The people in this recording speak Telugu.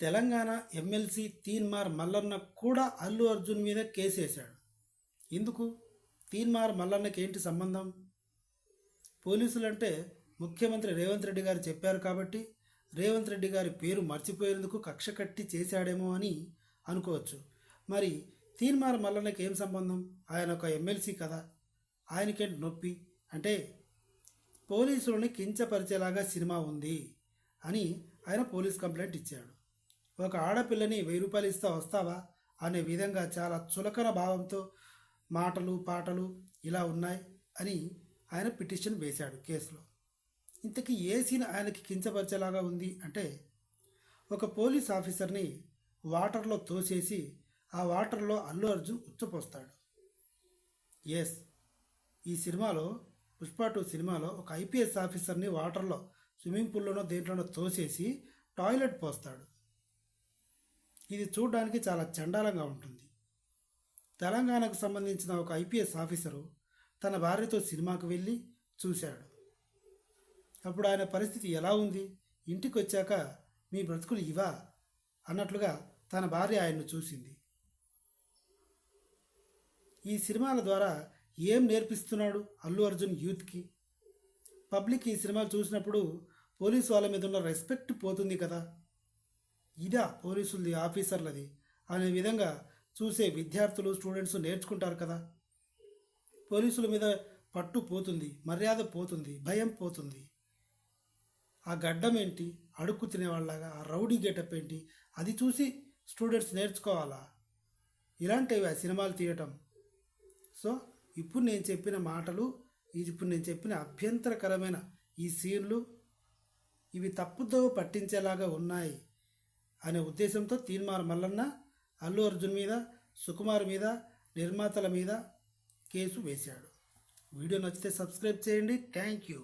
తెలంగాణ ఎమ్మెల్సీ తీన్మార్ మల్లన్న కూడా అల్లు అర్జున్ మీద కేసు వేశాడు. ఎందుకు? తీన్మార్ మల్లన్నకి ఏంటి సంబంధం? పోలీసులంటే ముఖ్యమంత్రి రేవంత్ రెడ్డి గారు చెప్పారు కాబట్టి రేవంత్ రెడ్డి గారి పేరు మర్చిపోయేందుకు కక్ష కట్టి చేశాడేమో అని అనుకోవచ్చు. మరి తీన్మార్ మల్లన్నకి ఏం సంబంధం? ఆయన ఒక ఎమ్మెల్సీ కదా. ఆయనకేంటి నొప్పి? అంటే పోలీసులని కించపరిచేలాగా సినిమా ఉంది అని ఆయన పోలీస్ కంప్లైంట్ ఇచ్చాడు. ఒక ఆడపిల్లని వెయ్యి రూపాయలు ఇస్తా వస్తావా? అనే విధంగా చాలా చులకన భావంతో మాటలు పాటలు ఇలా ఉన్నాయి అని ఆయన పిటిషన్ వేశాడు కేసులో. ఇంతకీ ఏ సీన్ ఆయనకి కించపరిచేలాగా ఉంది అంటే ఒక పోలీస్ ఆఫీసర్ని వాటర్లో తోసేసి ఆ వాటర్లో అల్లు అర్జున్ ఉచ్చపోస్తాడు. ఎస్ ఈ సినిమాలో పుష్ప టూ సినిమాలో ఒక ఐపీఎస్ ఆఫీసర్ని వాటర్లో స్విమ్మింగ్ పూల్లోనో దేంట్లోనో తోసేసి టాయిలెట్ పోస్తాడు. ఇది చూడడానికి చాలా చండాలంగా ఉంటుంది. తెలంగాణకు సంబంధించిన ఒక ఐపీఎస్ ఆఫీసరు తన భార్యతో సినిమాకు వెళ్ళి చూశాడు. అప్పుడు ఆయన పరిస్థితి ఎలా ఉంది? ఇంటికి వచ్చాక మీ బ్రతుకులు ఇవా? అన్నట్లుగా తన భార్య ఆయన్ను చూసింది. ఈ సినిమాల ద్వారా ఏం నేర్పిస్తున్నాడు అల్లు అర్జున్ యూత్కి? పబ్లిక్ ఈ సినిమాలు చూసినప్పుడు పోలీసు వాళ్ళ మీద ఉన్న రెస్పెక్ట్ పోతుంది కదా. ఇదా పోలీసులది ఆఫీసర్లది అనే విధంగా చూసే విద్యార్థులు స్టూడెంట్స్ నేర్చుకుంటారు కదా. పోలీసుల మీద పట్టు పోతుంది మర్యాద పోతుంది భయం పోతుంది. ఆ గడ్డం ఏంటి? అడుక్కు తినేవాళ్ళగా ఆ రౌడీ గెటప్ ఏంటి? అది చూసి స్టూడెంట్స్ నేర్చుకోవాలా? ఇలాంటివి ఆ సినిమాలు తీయటం. సో ఇప్పుడు నేను చెప్పిన మాటలు ఇది ఇప్పుడు నేను చెప్పిన అభ్యంతరకరమైన ఈ సీన్లు ఇవి తప్పుదో పట్టించేలాగా ఉన్నాయి. అనే ఉద్దేశంతో తీన్మార్ మల్లన్న అల్లు అర్జున్ మీద సుకుమార్ మీద నిర్మాతల మీద కేసు వేశాడు. వీడియో నచ్చితే సబ్స్క్రైబ్ చేయండి. Thank you.